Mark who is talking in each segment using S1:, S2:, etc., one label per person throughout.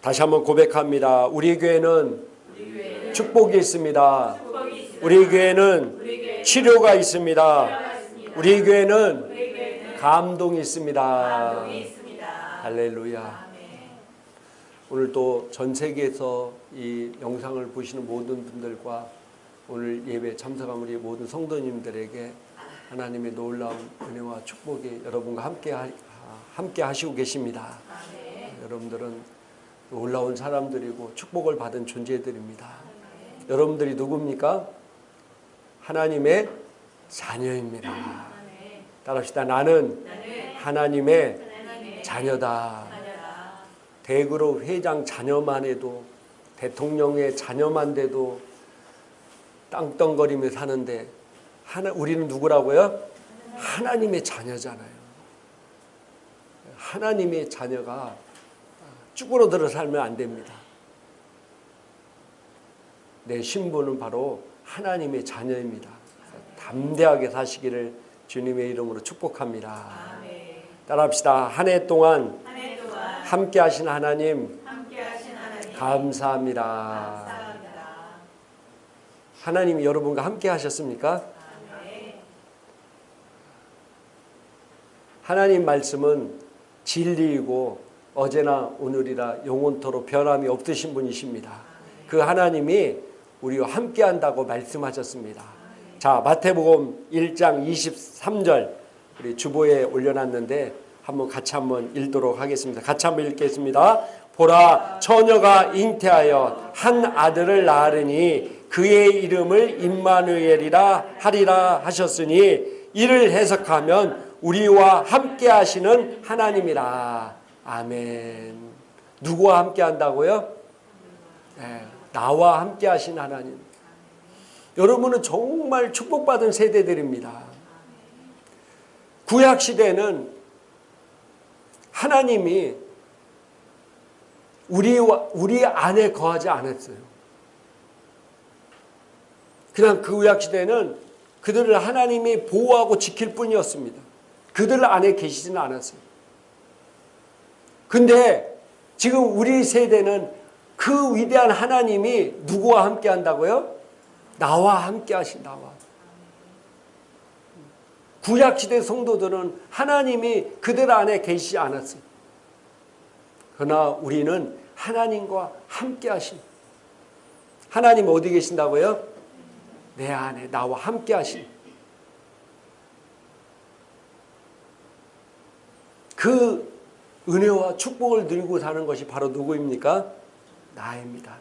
S1: 다시 한번 고백합니다. 우리 교회는
S2: 우리 교회는
S1: 축복이 있습니다.
S2: 축복이 있습니다.
S1: 우리 교회는
S2: 우리 교회는
S1: 치료가 있습니다.
S2: 있습니다.
S1: 우리 교회는
S2: 우리 교회는
S1: 감동이 있습니다.
S2: 감동이 있습니다.
S1: 할렐루야.
S2: 아멘.
S1: 오늘 또 전 세계에서 이 영상을 보시는 모든 분들과 오늘 예배 참석한 우리 모든 성도님들에게 하나님의 놀라운 은혜와 축복이 여러분과 함께 하, 함께 하시고 계십니다.
S2: 아멘.
S1: 여러분들은 놀라운 사람들이고 축복을 받은 존재들입니다. 여러분들이 누굽니까? 하나님의 자녀입니다. 따라합시다. 나는 하나님의. 자녀다. 대그룹 회장 자녀만 해도 대통령의 자녀만 돼도 땅덩거리며 사는데 하나 우리는 누구라고요? 하나님의 자녀잖아요. 하나님의 자녀가 쭈그러들어 살면 안 됩니다. 내 신분은 바로 하나님의 자녀입니다. 담대하게 사시기를 주님의 이름으로 축복합니다. 따라합시다. 한 해 동안
S2: 동안
S1: 함께 하신 하나님
S2: 하나님
S1: 감사합니다.
S2: 감사합니다.
S1: 하나님이 여러분과 함께 하셨습니까?
S2: 아멘.
S1: 하나님 말씀은 진리이고 어제나 오늘이라 영원토록 변함이 없으신 분이십니다. 그 하나님이 우리와 함께 한다고 말씀하셨습니다. 자, 마태복음 1장 23절 우리 주보에 올려놨는데 한번 같이 한번 읽도록 하겠습니다. 같이 한번 읽겠습니다. 보라 처녀가 잉태하여 한 아들을 낳으니 그의 이름을 임마누엘이라 하리라 하셨으니 이를 해석하면 우리와 함께 하시는 하나님이라. 아멘. 누구와 함께 한다고요? 네, 나와 함께 하신 하나님. 여러분은 정말 축복받은 세대들입니다. 구약 시대는 하나님이 우리와 우리 안에 거하지 않았어요. 그냥 그 구약 시대는 그들을 하나님이 보호하고 지킬 뿐이었습니다. 그들 안에 계시지는 않았어요. 근데 지금 우리 세대는 그 위대한 하나님이 누구와 함께 한다고요? 나와 함께 하신 나와. 구약 시대 성도들은 하나님이 그들 안에 계시지 않았어요. 그러나 우리는 하나님과 함께 하신 하나님 어디 계신다고요? 내 안에 나와 함께 하신 그 은혜와 축복을 누리고 사는 것이 바로 누구입니까? 나입니다. 나.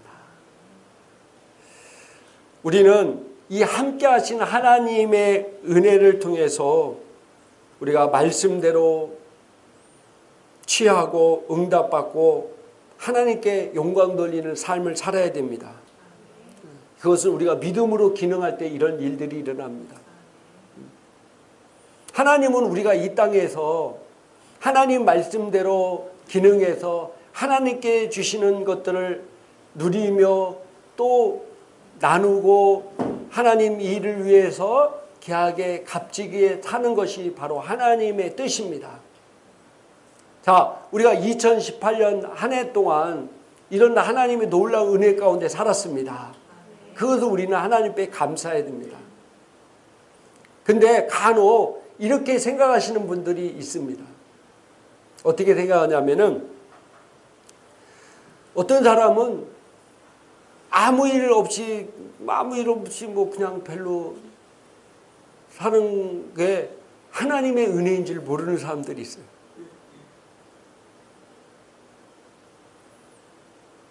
S1: 우리는 이 함께 하신 하나님의 은혜를 통해서 우리가 말씀대로 취하고 응답받고 하나님께 영광 돌리는 삶을 살아야 됩니다. 그것은 우리가 믿음으로 기능할 때 이런 일들이 일어납니다. 하나님은 우리가 이 땅에서 하나님 말씀대로 기능해서 하나님께 주시는 것들을 누리며 또 나누고 하나님 일을 위해서 귀하게 값지게 사는 것이 바로 하나님의 뜻입니다. 자, 우리가 2018년 한 해 동안 이런 하나님의 놀라운 은혜 가운데 살았습니다. 그것을 우리는 하나님께 감사해야 됩니다. 근데 간혹 이렇게 생각하시는 분들이 있습니다. 어떻게 생각하냐면은 어떤 사람은 아무 일 없이 아무 일 없이 뭐 그냥 별로 사는 게 하나님의 은혜인 줄 모르는 사람들이 있어요.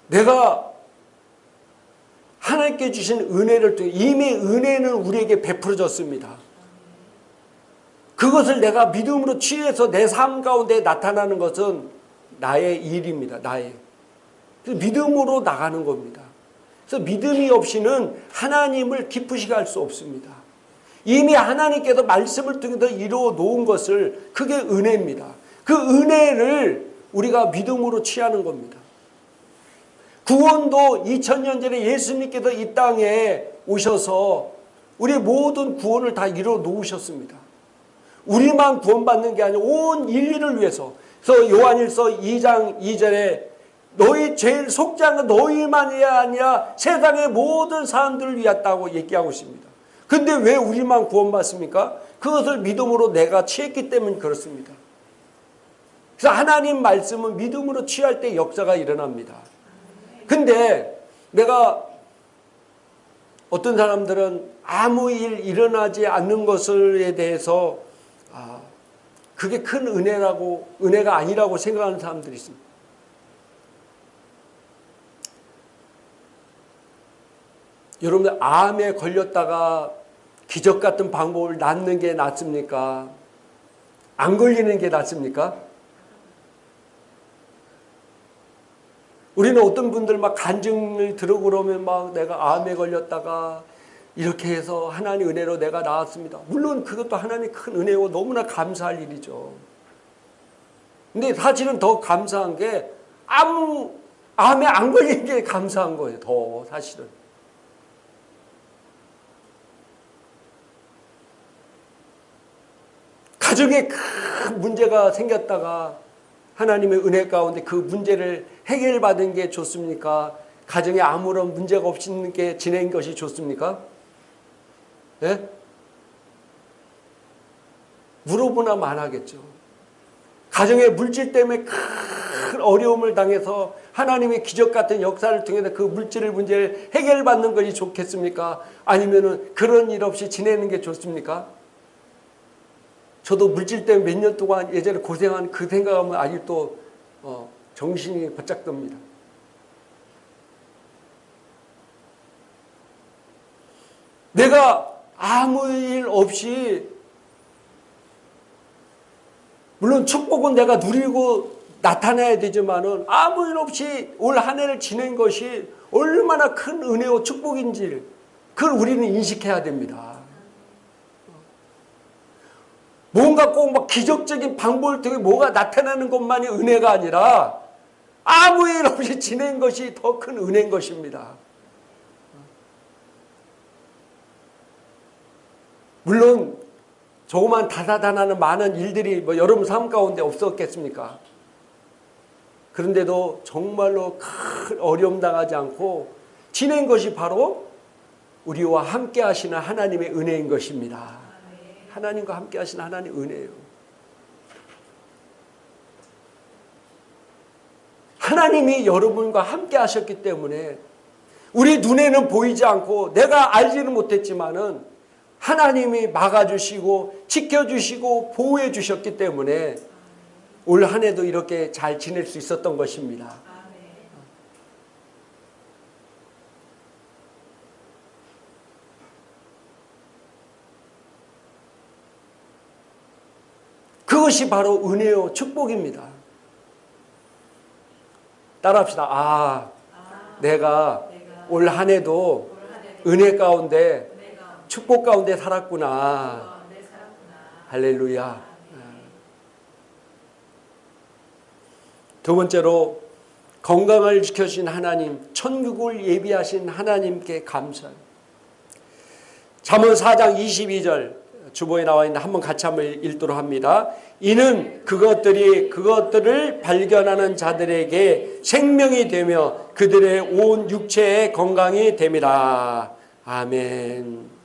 S1: 내가 하나님께 주신 은혜를 통해 이미 은혜는 우리에게 베풀어졌습니다. 그것을 내가 믿음으로 취해서 내 삶 가운데 나타나는 것은 나의 일입니다. 나의. 믿음으로 나가는 겁니다. 그래서 믿음이 없이는 하나님을 기쁘시게 할수 없습니다. 이미 하나님께서 말씀을 통해서 이루어 놓은 것을 그게 은혜입니다. 그 은혜를 우리가 믿음으로 취하는 겁니다. 구원도 2000년 전에 예수님께서 이 땅에 오셔서 우리 모든 구원을 다 이루어 놓으셨습니다. 우리만 구원받는 게 아니라 온 인류를 위해서. 그래서 요한일서 2장 2절에 너희 제일 건 너희만이 아니라 세상의 모든 사람들을 위했다고 얘기하고 있습니다. 근데 왜 우리만 구원받습니까? 그것을 믿음으로 내가 취했기 때문에 그렇습니다. 그래서 하나님 말씀은 믿음으로 취할 때 역사가 일어납니다. 근데 내가 어떤 사람들은 아무 일 일어나지 않는 것에 대해서 아, 그게 큰 은혜라고 은혜가 아니라고 생각하는 사람들이 있습니다. 여러분들 암에 걸렸다가 기적 같은 방법을 낫는 게 낫습니까? 안 걸리는 게 낫습니까? 우리는 어떤 분들 막 간증을 들으고 그러면 막 내가 암에 걸렸다가 이렇게 해서 하나님 은혜로 내가 나았습니다. 물론 그것도 하나님 큰 은혜고 너무나 감사할 일이죠. 근데 사실은 더 감사한 게 아무 암에 안 걸린 게 감사한 거예요. 더 사실은. 가정에 큰 문제가 생겼다가 하나님의 은혜 가운데 그 문제를 해결받은 게 좋습니까? 가정에 아무런 문제가 없이 있는 게 지낸 것이 좋습니까? 예? 물어보나 말하겠죠. 가정의 물질 때문에 큰 어려움을 당해서 하나님의 기적 같은 역사를 통해서 그 물질을 문제를 해결받는 것이 좋겠습니까? 아니면은 그런 일 없이 지내는 게 좋습니까? 저도 물질 때문에 몇 년 동안 예전에 고생한 그 생각하면 아직도 어, 정신이 바짝 듭니다. 내가 아무 일 없이 물론 축복은 내가 누리고 나타내야 되지만은 아무 일 없이 올 한 해를 지낸 것이 얼마나 큰 은혜와 축복인지 그걸 우리는 인식해야 됩니다. 뭔가 꼭 막 기적적인 방법을 통해 뭐가 나타나는 것만이 은혜가 아니라 아무 일 없이 지낸 것이 더 큰 은혜인 것입니다. 물론 조그만 다다다나는 많은 일들이 뭐 여러분 삶 가운데 없었겠습니까? 그런데도 정말로 큰 어려움 당하지 않고 지낸 것이 바로 우리와 함께 하시는 하나님의 은혜인 것입니다. 하나님과 함께 하시는 하나님 은혜예요. 하나님이 여러분과 함께 하셨기 때문에 우리 눈에는 보이지 않고 내가 알지는 못했지만은 하나님이 막아주시고 지켜주시고 보호해 주셨기 때문에 올 한 해도 이렇게 잘 지낼 수 있었던 것입니다. 그것이 바로 은혜요 축복입니다. 따라합시다. 아, 내가 올 한 해도
S2: 올 한해도
S1: 은혜 가운데 축복 가운데 살았구나.
S2: 내 살았구나.
S1: 할렐루야. 두 번째로 건강을 지켜주신 하나님, 천국을 예비하신 하나님께 감사. 잠언 4장 22절 주보에 나와 있는데 한번 같이 한번 읽도록 합니다. 이는 그것들이 그것들을 발견하는 자들에게 생명이 되며 그들의 온 육체의 건강이 됨이라. 아멘.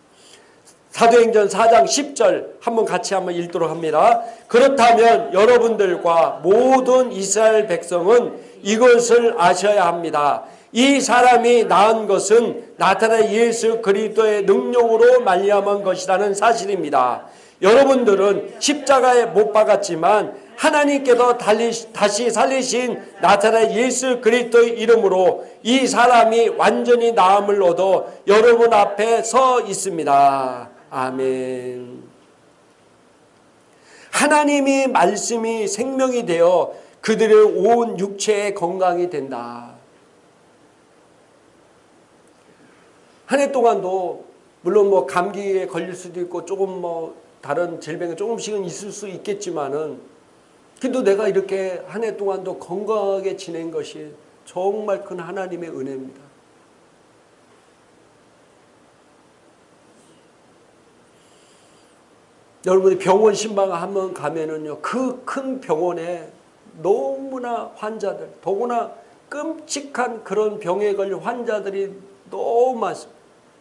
S1: 사도행전 4장 10절 한번 같이 한번 읽도록 합니다. 그렇다면 여러분들과 모든 이스라엘 백성은 이것을 아셔야 합니다. 이 사람이 낳은 것은 나타나 예수 그리스도의 능력으로 말미암은 것이라는 사실입니다. 여러분들은 십자가에 못 박았지만 하나님께서 달리- 다시 살리신 나타나 예수 그리스도의 이름으로 이 사람이 완전히 나음을 얻어 여러분 앞에 서 있습니다. 아멘. 하나님이 말씀이 생명이 되어 그들의 온 육체의 건강이 된다. 한 해 동안도 물론 뭐 감기에 걸릴 수도 있고 조금 뭐 다른 질병이 조금씩은 있을 수 있겠지만은 그래도 내가 이렇게 한 해 동안도 건강하게 지낸 것이 정말 큰 하나님의 은혜입니다. 여러분이 병원 신방 한번 가면은요 그 큰 병원에 너무나 환자들 더구나 끔찍한 그런 병에 걸린 환자들이 너무 많습니다.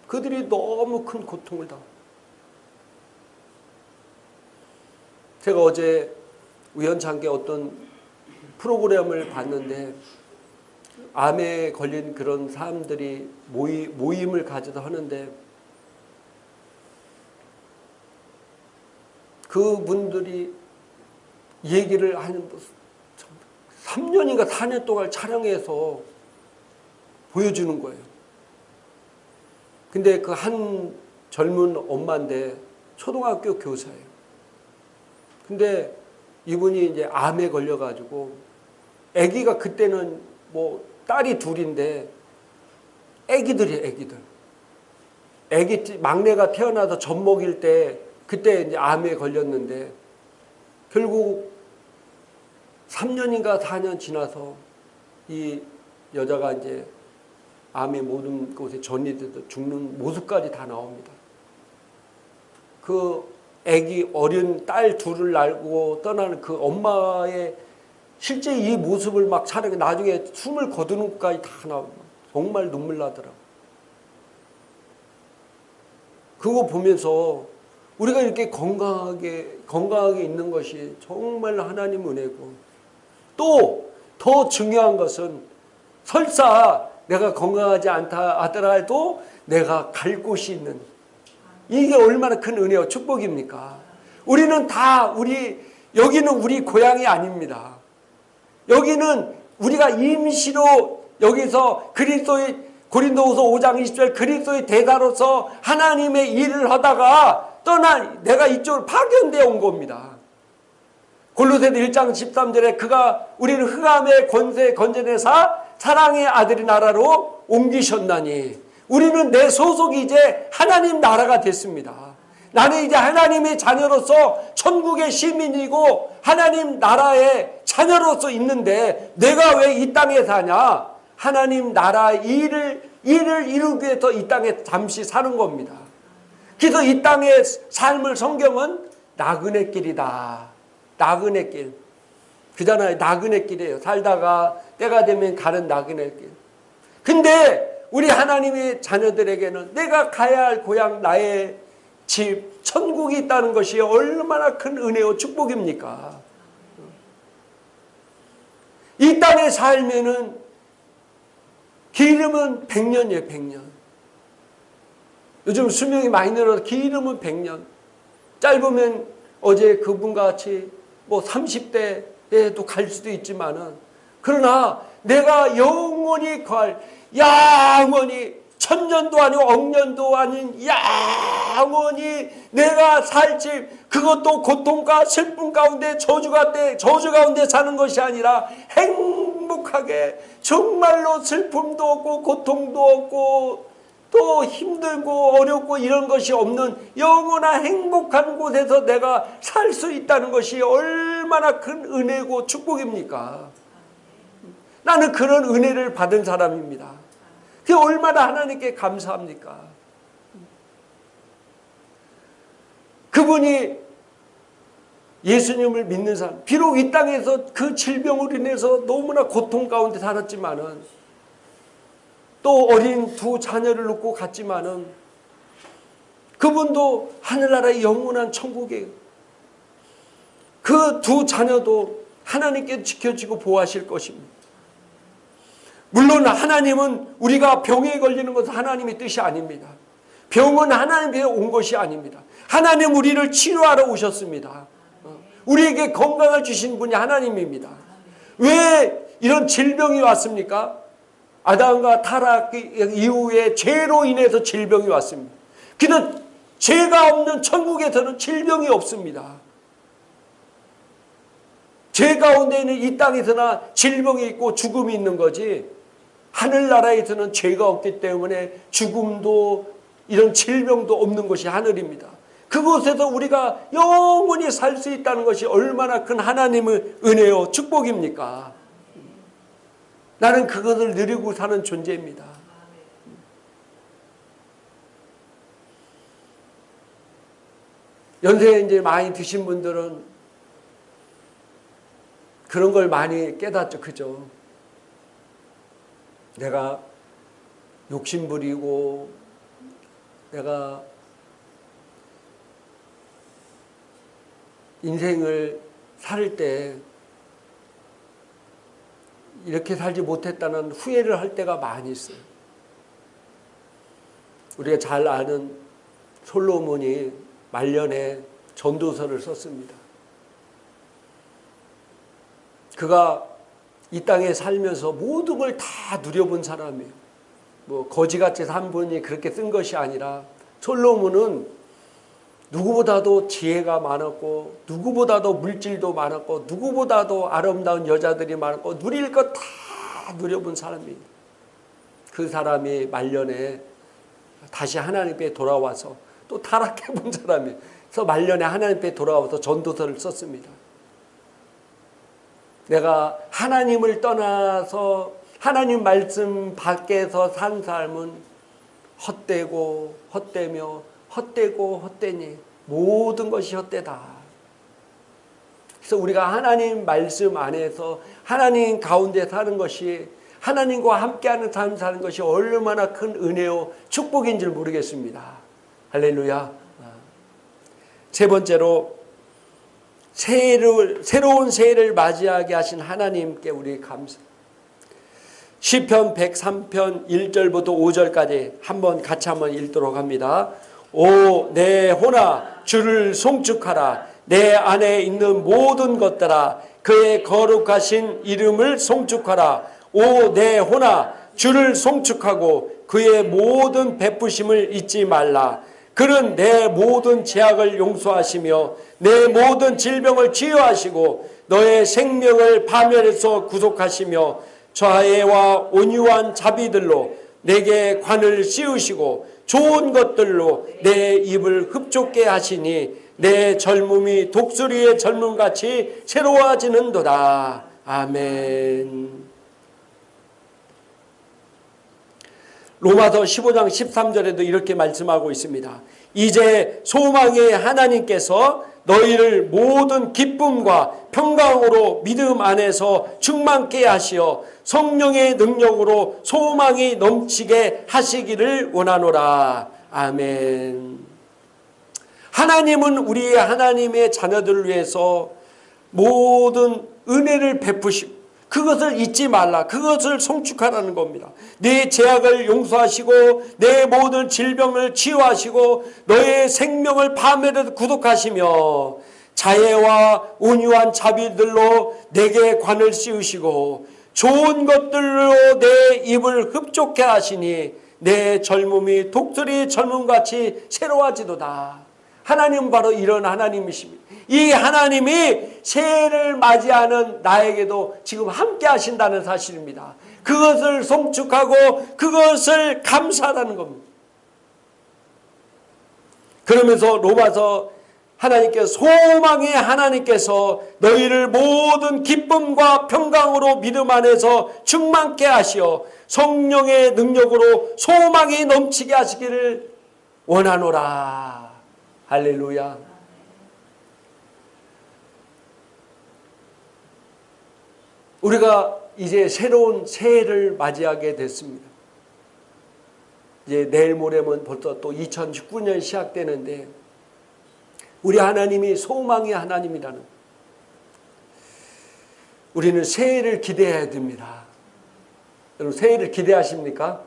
S1: 그들이 너무 큰 고통을 당합니다. 제가 어제 우연찮게 어떤 프로그램을 봤는데 암에 걸린 그런 사람들이 모이, 모임을 가져서 하는데 그분들이 얘기를 한 3년인가 4년 동안 촬영해서 보여주는 거예요. 근데 그 한 젊은 엄마인데 초등학교 교사예요. 근데 이분이 이제 암에 걸려가지고 아기가 그때는 뭐 딸이 둘인데 아기들이 아기들. 아기 막내가 태어나서 젖 먹일 때 그때 이제 암에 걸렸는데 결국 3년인가 4년 지나서 이 여자가 이제 암의 모든 곳에 전이돼서 죽는 모습까지 다 나옵니다. 그 아기 어린 딸 둘을 낳고 떠나는 그 엄마의 실제 이 모습을 막 촬영해 나중에 숨을 거두는 것까지 다 나옵니다. 정말 눈물 나더라고. 그거 보면서 우리가 이렇게 건강하게 건강하게 있는 것이 정말 하나님 은혜고 또 더 중요한 것은 설사 내가 건강하지 않다 하더라도 내가 갈 곳이 있는 이게 얼마나 큰 은혜와 축복입니까? 우리는 다 우리 여기는 우리 고향이 아닙니다. 여기는 우리가 임시로 여기서 그리스도의 고린도후서 5장 20절 그리스도의 대가로서 하나님의 일을 하다가 떠나 내가 이쪽으로 파견되어 온 겁니다. 골로새서 1장 13절에 그가 우리를 흑암의 권세 건져내사 사랑의 아들의 나라로 옮기셨나니 우리는 내 소속이 이제 하나님 나라가 됐습니다. 나는 이제 하나님의 자녀로서 천국의 시민이고 하나님 나라의 자녀로서 있는데 내가 왜 이 땅에 사냐? 하나님 나라 일을 일을 이루기 위해서 이 땅에 잠시 사는 겁니다. 그래서 이 땅의 삶을 성경은 나그네 길이다. 나그네 길. 그잖아요. 나그네 길이에요. 살다가 때가 되면 가는 나그네 길. 근데 우리 하나님의 자녀들에게는 내가 가야 할 고향 나의 집 천국이 있다는 것이 얼마나 큰 은혜와 축복입니까? 이 땅에 살면은 기름은 100년이에요, 100년. 요즘 수명이 많이 늘어서 기름은 100년. 짧으면 어제 그분과 같이 뭐 30대에도 갈 수도 있지만은 그러나 내가 영원히 갈 영원히 천년도 아니고 억년도 아닌 영원히 내가 살지 그것도 고통과 슬픔 가운데 저주가 때 저주 가운데 사는 것이 아니라 행복하게 정말로 슬픔도 없고 고통도 없고 또 힘들고 어렵고 이런 것이 없는 영원한 행복한 곳에서 내가 살 수 있다는 것이 얼마나 큰 은혜고 축복입니까? 나는 그런 은혜를 받은 사람입니다. 그게 얼마나 하나님께 감사합니까? 그분이 예수님을 믿는 사람, 비록 이 땅에서 그 질병으로 인해서 너무나 고통 가운데 살았지만은 또 어린 두 자녀를 놓고 갔지만은 그분도 하늘나라의 영원한 천국에 그 두 자녀도 하나님께 지켜지고 보호하실 것입니다. 물론 하나님은 우리가 병에 걸리는 것은 하나님의 뜻이 아닙니다. 병은 하나님께 온 것이 아닙니다. 하나님 우리를 치료하러 오셨습니다. 우리에게 건강을 주신 분이 하나님입니다. 왜 이런 질병이 왔습니까? 아담과 타락 이후에 죄로 인해서 질병이 왔습니다. 그는 죄가 없는 천국에서는 질병이 없습니다. 죄 가운데는 이 땅에서나 질병이 있고 죽음이 있는 거지 하늘나라에서는 죄가 없기 때문에 죽음도 이런 질병도 없는 것이 하늘입니다. 그곳에서 우리가 영원히 살 수 있다는 것이 얼마나 큰 하나님의 은혜요 축복입니까? 나는 그것을 누리고 사는 존재입니다. 연세 이제 많이 드신 분들은 그런 걸 많이 깨닫죠. 그죠? 내가 욕심부리고 내가 인생을 살 때 이렇게 살지 못했다는 후회를 할 때가 많이 있어요. 우리가 잘 아는 솔로몬이 말년에 전도서를 썼습니다. 그가 이 땅에 살면서 모든 걸 다 누려본 사람이에요. 뭐 거지같이 산 분이 그렇게 쓴 것이 아니라 솔로몬은 누구보다도 지혜가 많았고 누구보다도 물질도 많았고 누구보다도 아름다운 여자들이 많았고 누릴 것 다 누려본 사람입니다. 그 사람이 말년에 다시 하나님께 돌아와서 또 타락해 본 사람이에요. 그래서 말년에 하나님께 돌아와서 전도서를 썼습니다. 내가 하나님을 떠나서 하나님 말씀 밖에서 산 삶은 헛되고 헛되며 헛되고 헛되니 모든 것이 헛되다. 그래서 우리가 하나님 말씀 안에서 하나님 가운데 사는 것이 하나님과 함께하는 삶 사는 것이 얼마나 큰 은혜요 축복인 줄 모르겠습니다. 할렐루야. 세 번째로 새해를 새로운 새해를 맞이하게 하신 하나님께 우리 감사. 시편 103편 1절부터 5절까지 한번 같이 한번 읽도록 합니다. 오내 호나 주를 송축하라. 내 안에 있는 모든 것들아 그의 거룩하신 이름을 송축하라. 오내 호나 주를 송축하고 그의 모든 베푸심을 잊지 말라. 그는 내 모든 죄악을 용서하시며 내 모든 질병을 치유하시고 너의 생명을 파멸에서 구속하시며 좌애와 온유한 자비들로 내게 관을 씌우시고 좋은 것들로 내 입을 흡족게 하시니 내 젊음이 독수리의 젊음같이 새로워지는도다. 아멘. 로마서 15장 13절에도 이렇게 말씀하고 있습니다. 이제 소망의 하나님께서 너희를 모든 기쁨과 평강으로 믿음 안에서 충만케 하시어 성령의 능력으로 소망이 넘치게 하시기를 원하노라. 아멘. 하나님은 우리의 하나님의 자녀들을 위해서 모든 은혜를 베푸시고 그것을 잊지 말라. 그것을 송축하라는 겁니다. 내 죄악을 용서하시고 내 모든 질병을 치유하시고 너의 생명을 파멸에서 구독하시며 자애와 온유한 자비들로 내게 관을 씌우시고 좋은 것들로 내 입을 흡족해 하시니 내 젊음이 독수리 젊음같이 새로워지도다. 하나님은 바로 이런 하나님이십니다. 이 하나님이 새해를 맞이하는 나에게도 지금 함께 하신다는 사실입니다. 그것을 송축하고 그것을 감사하는 겁니다. 그러면서 로마서 하나님께서 소망의 하나님께서 너희를 모든 기쁨과 평강으로 믿음 안에서 충만케 하시어 성령의 능력으로 소망이 넘치게 하시기를 원하노라. 할렐루야. 우리가 이제 새로운 새해를 맞이하게 됐습니다. 이제 내일 모레면 벌써 또 2019년 시작되는데 우리 하나님이 소망의 하나님이라는 우리는 새해를 기대해야 됩니다. 여러분 새해를 기대하십니까?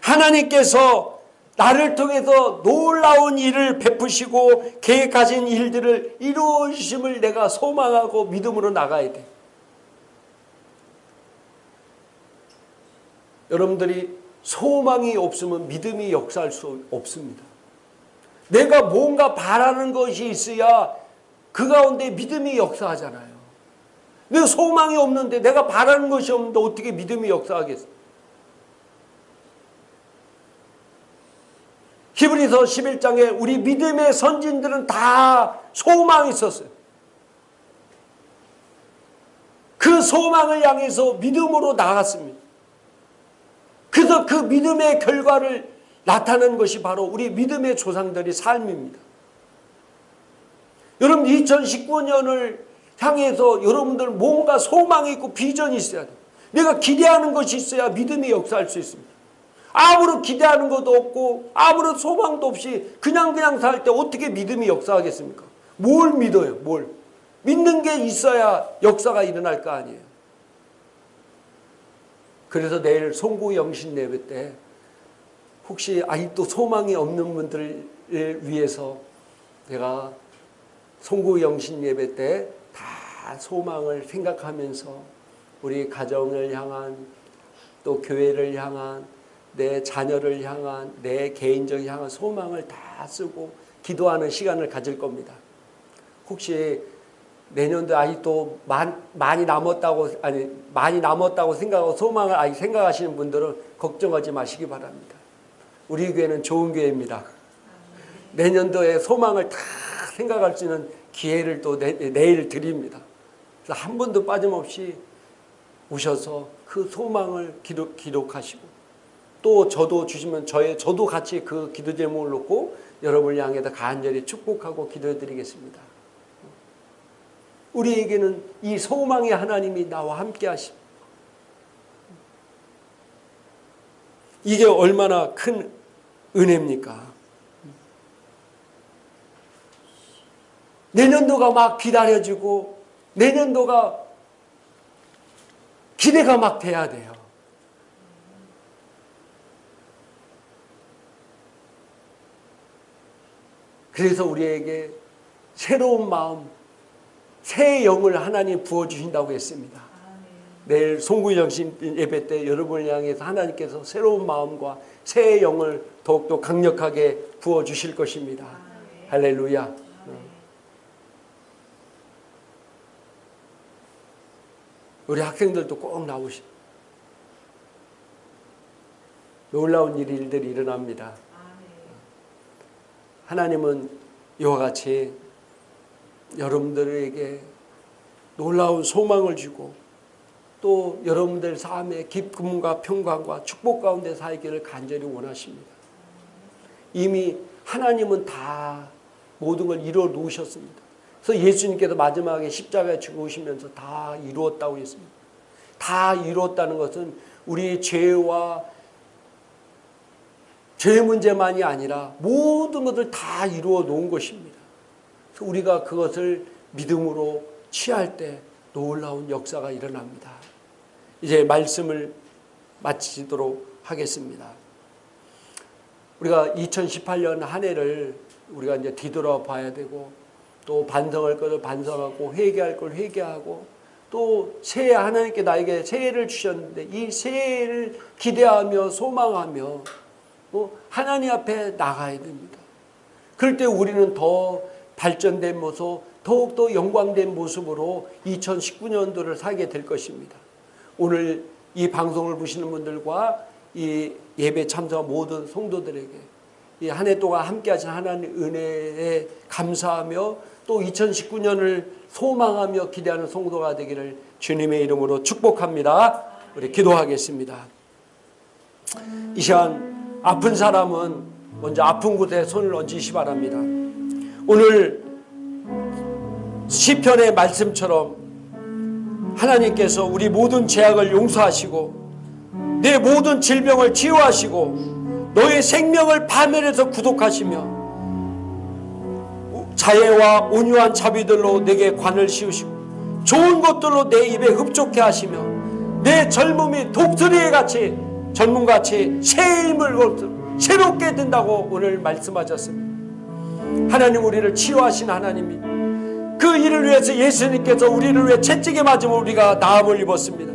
S1: 하나님께서 나를 통해서 놀라운 일을 베푸시고 계획하신 일들을 이루어주심을 내가 소망하고 믿음으로 나가야 돼. 여러분들이 소망이 없으면 믿음이 역사할 수 없습니다. 내가 뭔가 바라는 것이 있어야 그 가운데 믿음이 역사하잖아요. 내 소망이 없는데 내가 바라는 것이 없는데 어떻게 믿음이 역사하겠어? 히브리서 11장에 우리 믿음의 선진들은 다 소망이 있었어요. 그 소망을 향해서 믿음으로 나갔습니다. 그래서 그 믿음의 결과를 나타낸 것이 바로 우리 믿음의 조상들의 삶입니다. 여러분 2019년을 향해서 여러분들 뭔가 소망이 있고 비전이 있어야 돼요. 내가 기대하는 것이 있어야 믿음이 역사할 수 있습니다. 아무런 기대하는 것도 없고 아무런 소망도 없이 그냥 그냥 살 때 어떻게 믿음이 역사하겠습니까? 뭘 믿어요? 뭘? 믿는 게 있어야 역사가 일어날 거 아니에요. 그래서 내일 송구 영신 예배 때 혹시 아직도 소망이 없는 분들을 위해서 제가 송구 영신 예배 때 다 소망을 생각하면서 우리 가정을 향한 또 교회를 향한 내 자녀를 향한 내 개인적인 향한 소망을 다 쓰고 기도하는 시간을 가질 겁니다. 혹시 내년도 아직도 많, 많이 남았다고 아니 많이 남았다고 생각하고 소망을 아직 생각하시는 분들은 걱정하지 마시기 바랍니다. 우리 교회는 좋은 교회입니다. 내년도에 소망을 다 생각할 수 있는 기회를 또 내, 내일 드립니다. 한 번도 빠짐없이 오셔서 그 소망을 기록, 기록하시고 또 저도 주시면 저의 저도 같이 그 기도 제목을 놓고 여러분을 향해서 간절히 축복하고 기도해 드리겠습니다. 우리에게는 이 소망의 하나님이 나와 함께 하십니다. 이게 얼마나 큰 은혜입니까? 내년도가 막 기다려지고 내년도가 기대가 막 돼야 돼요. 그래서 우리에게 새로운 마음, 새 영을 하나님 부어주신다고 했습니다. 내일 송구정신 예배 때 여러분을 향해서 하나님께서 새로운 마음과 새 영을 더욱더 강력하게 부어주실 것입니다. 할렐루야. 우리 학생들도 꼭 나오시. 놀라운 일들이 일어납니다. 하나님은 이와 같이 여러분들에게 놀라운 소망을 주고 또 여러분들 삶의 기쁨과 평강과 축복 가운데 살기를 간절히 원하십니다. 이미 하나님은 다 모든 걸 이루어 놓으셨습니다. 그래서 예수님께서 마지막에 십자가에 죽으시면서 다 이루었다고 했습니다. 다 이루었다는 것은 우리 죄와 죄 문제만이 아니라 모든 것을 다 이루어 놓은 것입니다. 우리가 그것을 믿음으로 취할 때 놀라운 역사가 일어납니다. 이제 말씀을 마치도록 하겠습니다. 우리가 2018년 한 해를 우리가 이제 뒤돌아봐야 되고 또 반성할 것을 반성하고 회개할 걸 회개하고 또 새해 하나님께 나에게 새해를 주셨는데 이 새해를 기대하며 소망하며 뭐 하나님 앞에 나가야 됩니다. 그럴 때 우리는 더 발전된 모습, 더욱더 영광된 모습으로 2019년도를 살게 될 것입니다. 오늘 이 방송을 보시는 분들과 이 예배 참석 모든 성도들에게 이 한 해 동안 함께 하신 하나님 은혜에 감사하며 또 2019년을 소망하며 기대하는 성도가 되기를 주님의 이름으로 축복합니다. 우리 기도하겠습니다. 이 시간 아픈 사람은 먼저 아픈 곳에 손을 얹으시 바랍니다. 오늘 시편의 말씀처럼 하나님께서 우리 모든 죄악을 용서하시고 내 모든 질병을 치유하시고 너의 생명을 파멸해서 구속하시며 자애와 온유한 자비들로 내게 관을 씌우시고 좋은 것들로 내 입에 흡족해 하시며 내 젊음이 독수리에 같이 젊음같이 새 힘을 얻어 새롭게 된다고 오늘 말씀하셨습니다. 하나님 우리를 치유하신 하나님이 그 일을 위해서 예수님께서 우리를 위해 채찍에 맞으면 우리가 나음을 입었습니다.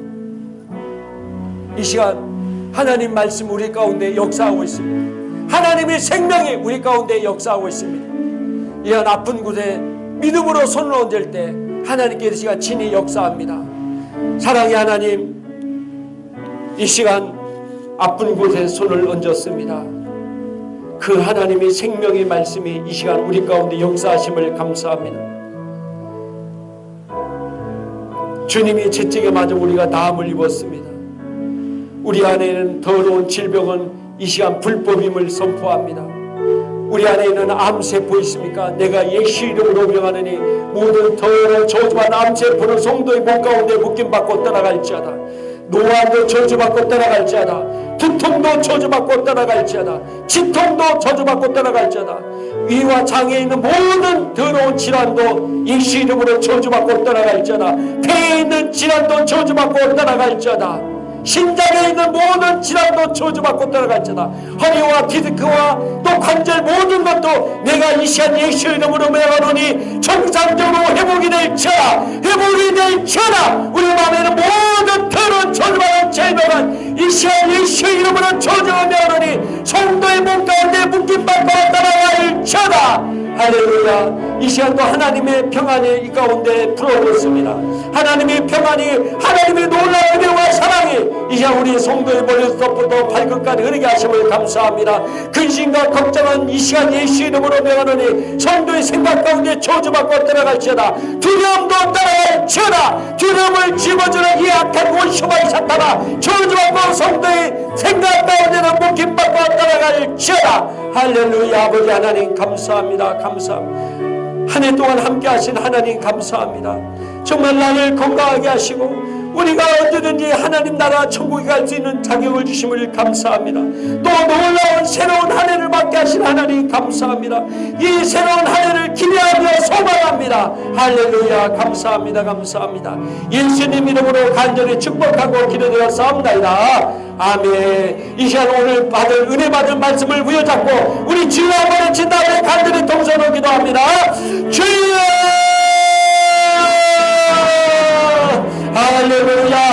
S1: 이 시간 하나님 말씀 우리 가운데 역사하고 있습니다. 하나님의 생명이 우리 가운데 역사하고 있습니다. 이한 아픈 곳에 믿음으로 손을 얹을 때 하나님께서 시간 친히 역사합니다. 사랑의 하나님, 이 시간 아픈 곳에 손을 얹었습니다. 그 하나님의 생명의 말씀이 이 시간 우리 가운데 역사하심을 감사합니다. 주님이 채찍에 맞아 우리가 나음을 입었습니다. 우리 안에는 더러운 질병은 이 시간 불법임을 선포합니다. 우리 안에 있는 암세포 있습니까? 내가 예수 이름으로 명하느니 모든 더러운 저주한 암세포는 성도의 몸 가운데 묶임받고 떠나갈지어다. 노안도 저주받고 떠나갈지어다 두통도 저주받고 떠나갈지어다 치통도 저주받고 떠나갈지어다 위와 장에 있는 모든 더러운 질환도 예수 이름으로 저주받고 떠나갈지어다 폐에 있는 질환도 저주받고 떠나갈지어다 심장에 있는 모든 질환도 저주받고 떠나갈지어다. 허리와 디스크와 또 관절 모든 것도 내가 이 시간 예수 이름으로 명하노니 정상적으로 회복이 될지어다 회복이 될지어다 우리 마음에는 모든 더러운 저주받은 죄명은 이 시간 예수 이름으로 저주하며 명하노니 성도의 몸 가운데 묶임받고 따라갈지어다. 할렐루야 이 시간도 하나님의 평안이 이 가운데 불어오겠습니다. 하나님의 평안이 하나님의 놀라운 은혜와 사랑이 이 시간 우리 성도의 머리부터 발끝까지 흐르게 하심을 감사합니다. 근심과 걱정은 이 시간 예수 이름으로 명하노니 성도의 생각 가운데 저주받고 떠나갈지어다. 두려움도 떠나갈지어다. 두려움을 집어주는 이 악한 원수마의 사탄아 저주받고 성도의 생각 가운데는 묶임받고 떠나갈지어다. 할렐루야 아버지 하나님 감사합니다 감사합니다 한 해 동안 함께 하신 하나님 감사합니다. 정말 나를 건강하게 하시고 우리가 언제든지 하나님 나라 천국에 갈 수 있는 자격을 주심을 감사합니다. 또 놀라운 새로운 한 해를 맞게 하신 하나님 감사합니다. 이 새로운 한 해를 기대하며 소망합니다. 할렐루야 감사합니다 감사합니다. 예수님 이름으로 간절히 축복하고 기도되었사옵나이다. 아멘. 이 시간 오늘 받을 은혜 받을 말씀을 부여잡고 우리 주여 한번 외친 다음에 간절히 동서로 기도합니다. 주여! 할렐루야!